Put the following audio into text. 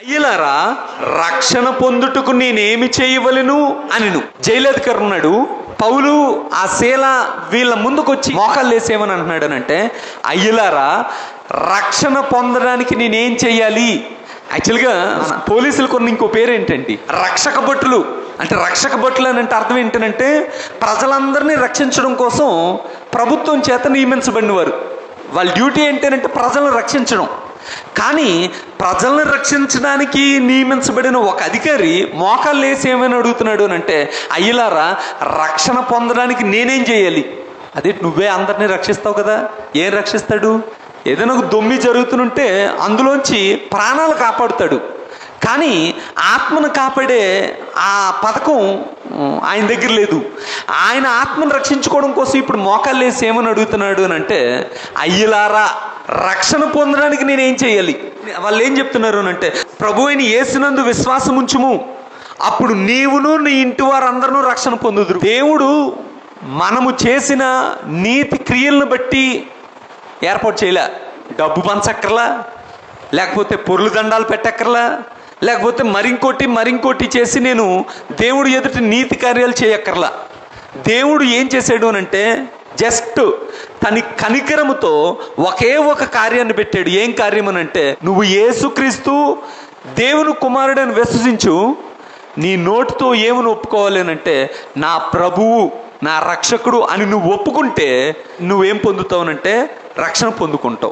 అయ్యలారా రక్షణ పొందుటకు నేనేమి చేయవలెను? అనిను. జైలధికారు ఉన్నాడు పౌలు ఆ శీల వీళ్ళ ముందుకొచ్చి మోకాళ్ళు వేసేమని అంటున్నాడు అంటే అయ్యలారా రక్షణ పొందడానికి నేనేం చెయ్యాలి? యాక్చువల్గా పోలీసులు కొన్ని ఇంకో పేరు ఏంటండి రక్షక భటులు. అంటే రక్షక భటులు అని అంటే అర్థం ఏంటంటే ప్రజలందరినీ రక్షించడం కోసం ప్రభుత్వం చేత నియమించబడిన వారు వాళ్ళ డ్యూటీ ఏంటంటే ప్రజలను రక్షించడం. కానీ ప్రజలను రక్షించడానికి నియమించబడిన ఒక అధికారి మోకాళ్ళు వేసి ఏమైనా అడుగుతున్నాడు అని అంటే అయ్యలారా రక్షణ పొందడానికి నేనేం చేయాలి? అదే నువ్వే అందరినీ రక్షిస్తావు కదా? ఏం రక్షిస్తాడు? ఏదైనా ఒక దొమ్మి జరుగుతుంటే అందులోంచి ప్రాణాలు కాపాడుతాడు. కానీ ఆత్మను కాపాడే ఆ పథకం ఆయన దగ్గర లేదు. ఆయన ఆత్మను రక్షించుకోవడం కోసం ఇప్పుడు మోకాళ్ళు వేసి ఏమని అడుగుతున్నాడు అని అంటే అయ్యలారా రక్షణ పొందడానికి నేనేం చేయాలి? వాళ్ళు ఏం చెప్తున్నారు అంటే ప్రభు అయిన ఏసినందు విశ్వాసం ఉంచుము. అప్పుడు నీవును నీ ఇంటి వారందరూ రక్షణ పొందుదురు. దేవుడు మనము చేసిన నీతి క్రియలను బట్టి ఏర్పాటు చేయలే. డబ్బు పంచక్కర్లా లేకపోతే పొరులు దండాలు పెట్టక్కర్లా లేకపోతే మరింకోటి మరింకోటి చేసి నేను దేవుడు ఎదుటి నీతి కార్యాలు చేయక్కర్లా. దేవుడు ఏం చేశాడు అని అంటే జస్ట్ తని కనికరముతో ఒకే ఒక కార్యాన్ని పెట్టాడు. ఏం కార్యం అని అంటే నువ్వు యేసుక్రీస్తు దేవుని కుమారుడని విశ్వసించు నీ నోటితో ఏమని ఒప్పుకోవాలి అని అంటే నా ప్రభువు నా రక్షకుడు అని నువ్వు ఒప్పుకుంటే నువ్వేం పొందుతావునంటే రక్షణ పొందుకుంటావు.